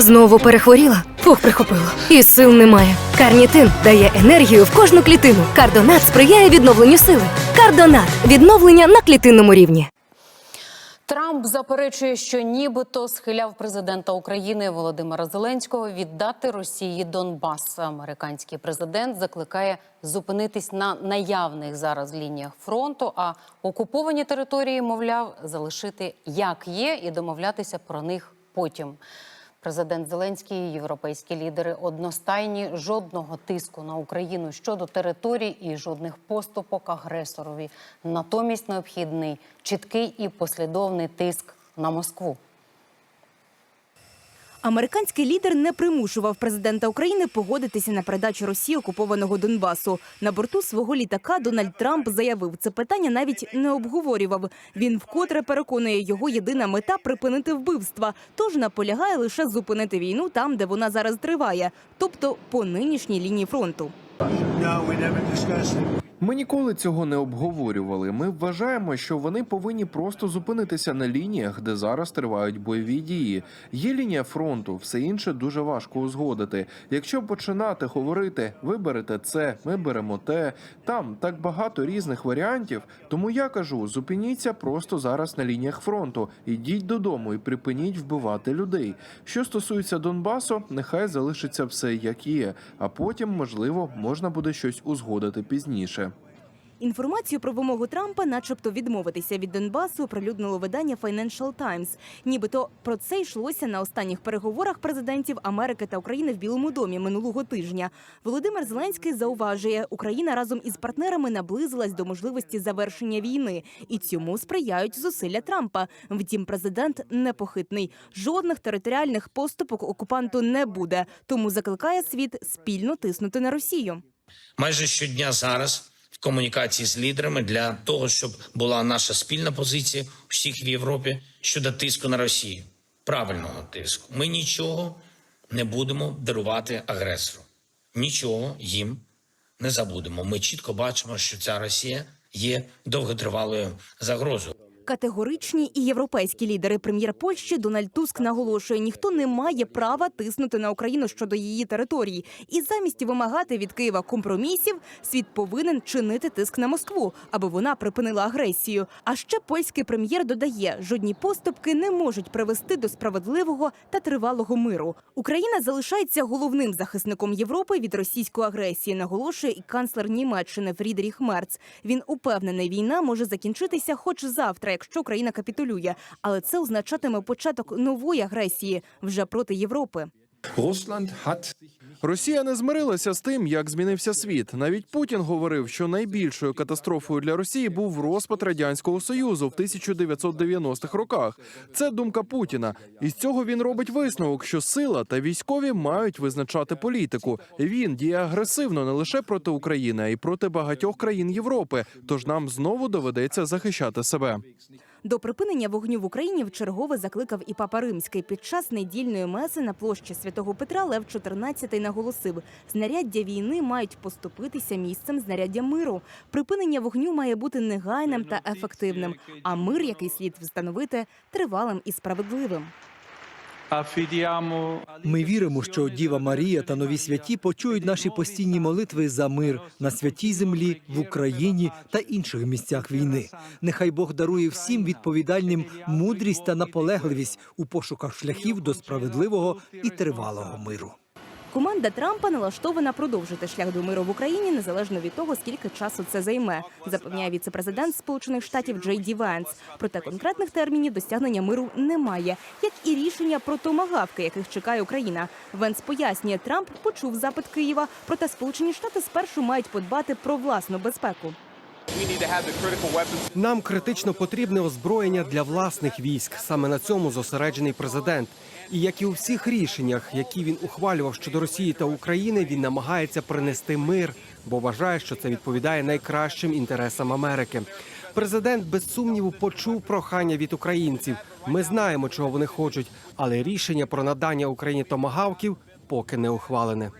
Знову перехворіла? Фух, прихопило. І сил немає. Карнітин дає енергію в кожну клітину. Кардонат сприяє відновленню сили. Кардонат відновлення на клітинному рівні. Трамп заперечує, що нібито схиляв президента України Володимира Зеленського віддати Росії Донбас. Американський президент закликає зупинитись на наявних зараз лініях фронту, а окуповані території, мовляв, залишити як є і домовлятися про них потім. Президент Зеленський європейські лідери одностайні жодного тиску на Україну щодо територій і жодних поступок агресорові. Натомість необхідний чіткий і послідовний тиск на Москву. Американський лідер не примушував президента України погодитися на передачу Росії окупованого Донбасу. На борту свого літака Дональд Трамп заявив, це питання навіть не обговорював. Він вкотре переконує, його єдина мета припинити вбивства. Тож наполягає лише зупинити війну там, де вона зараз триває, тобто по нинішній лінії фронту. No, Ми ніколи цього не обговорювали. Ми вважаємо, що вони повинні просто зупинитися на лініях, де зараз тривають бойові дії. Є лінія фронту, все інше дуже важко узгодити. Якщо починати говорити, ви берете це, ми беремо те. Там так багато різних варіантів. Тому я кажу: зупиніться просто зараз на лініях фронту. Ідіть додому і припиніть вбивати людей. Що стосується Донбасу, нехай залишиться все як є, а потім, можливо, можна буде щось узгодити пізніше. Інформацію про вимогу Трампа, начебто відмовитися від Донбасу, оприлюднило видання Financial Times. Нібито про це йшлося на останніх переговорах президентів Америки та України в Білому домі минулого тижня. Володимир Зеленський зауважує, Україна разом із партнерами наблизилась до можливості завершення війни, і цьому сприяють зусилля Трампа. Втім, президент непохитний. Жодних територіальних поступок окупанту не буде, тому закликає світ спільно тиснути на Росію. майже щодня зараз в комунікації з лідерами для того, щоб була наша спільна позиція всіх в Європі щодо тиску на Росію. Правильного тиску. Ми нічого не будемо дарувати агресору. Нічого їм не забудемо. Ми чітко бачимо, що ця Росія є довготривалою загрозою. Категоричні і європейські лідери прем'єр Польщі Дональд Туск наголошує, ніхто не має права тиснути на Україну щодо її території. І замість вимагати від Києва компромісів, світ повинен чинити тиск на Москву, аби вона припинила агресію. А ще польський прем'єр додає, жодні поступки не можуть привести до справедливого та тривалого миру. Україна залишається головним захисником Європи від російської агресії, наголошує і канцлер Німеччини Фрідріх Мерц. Він упевнений, війна може закінчитися хоч завтра, якщо Україна капітулює, але це означатиме початок нової агресії вже проти Європи. Русланд hat Росія не змирилася з тим, як змінився світ. Навіть Путін говорив, що найбільшою катастрофою для Росії був розпад радянського союзу в 1990-х роках. Це думка Путіна. І з цього він робить висновок, що сила та військові мають визначати політику. Він діє агресивно не лише проти України, а й проти багатьох країн Європи. Тож нам знову доведеться захищати себе. До припинення вогню в Україні вчергове закликав і папа Римський. Під час недільної меси на площі святого Петра Лев XIV наголосив: знаряддя війни мають поступитися місцем знаряддя миру. Припинення вогню має бути негайним та ефективним. А мир, який слід встановити, тривалим і справедливим. Ми віримо, що Діва Марія та нові святі почують наші постійні молитви за мир на святій землі в Україні та інших місцях війни. Нехай Бог дарує всім відповідальним мудрість та наполегливість у пошуках шляхів до справедливого і тривалого миру. Команда Трампа налаштована продовжити шлях до миру в Україні незалежно від того, скільки часу це займе, запевняє віцепрезидент Сполучених Штатів Джей Ді Венс. Проте конкретних термінів досягнення миру немає, як і рішення про томагавки, яких чекає Україна. Венс пояснює, Трамп почув запит Києва, проте Сполучені Штати спершу мають подбати про власну безпеку. Нам критично потрібне озброєння для власних військ. Саме на цьому зосереджений президент. І як і у всіх рішеннях, які він ухвалював щодо Росії та України, він намагається принести мир, бо вважає, що це відповідає найкращим інтересам Америки. Президент без сумніву почув прохання від українців. Ми знаємо, чого вони хочуть, але рішення про надання Україні томагавків поки не ухвалене.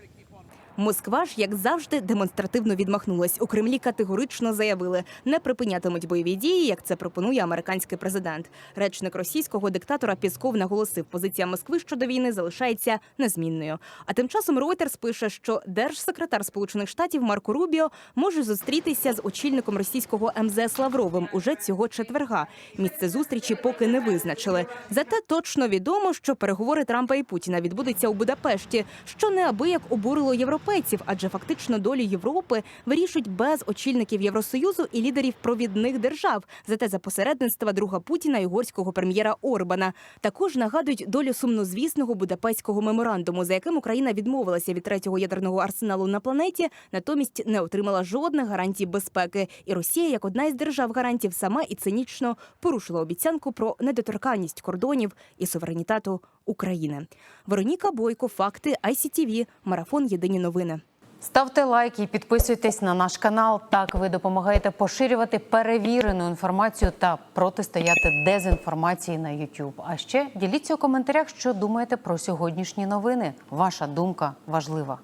Москва ж, як завжди, демонстративно відмахнулась. У Кремлі категорично заявили, не припинятимуть бойові дії, як це пропонує американський президент. Речник російського диктатора Пісков наголосив, позиція Москви щодо війни залишається незмінною. А тим часом Reuters пише, що держсекретар Сполучених Штатів Марко Рубіо може зустрітися з очільником російського МЗС Лавровим уже цього четверга. Місце зустрічі поки не визначили. Зате точно відомо, що переговори Трампа і Путіна відбудуться у Будапешті, що неабияк обурило європейців, адже фактично долю Європи вирішують без очільників Євросоюзу і лідерів провідних держав. Зате за посередництва друга Путіна і угорського прем'єра Орбана. Також нагадують долю сумнозвісного будапештського меморандуму, за яким Україна відмовилася від третього ядерного арсеналу на планеті, натомість не отримала жодних гарантій безпеки. І Росія, як одна із держав гарантів, сама і цинічно порушила обіцянку про недоторканність кордонів і суверенітету України. Вероніка Бойко, факти ICTV, марафон Єдині новини. Ставте лайки і підписуйтесь на наш канал. Так ви допомагаєте поширювати перевірену інформацію та протистояти дезінформації на YouTube. А ще діліться у коментарях, що думаєте про сьогоднішні новини. Ваша думка важлива.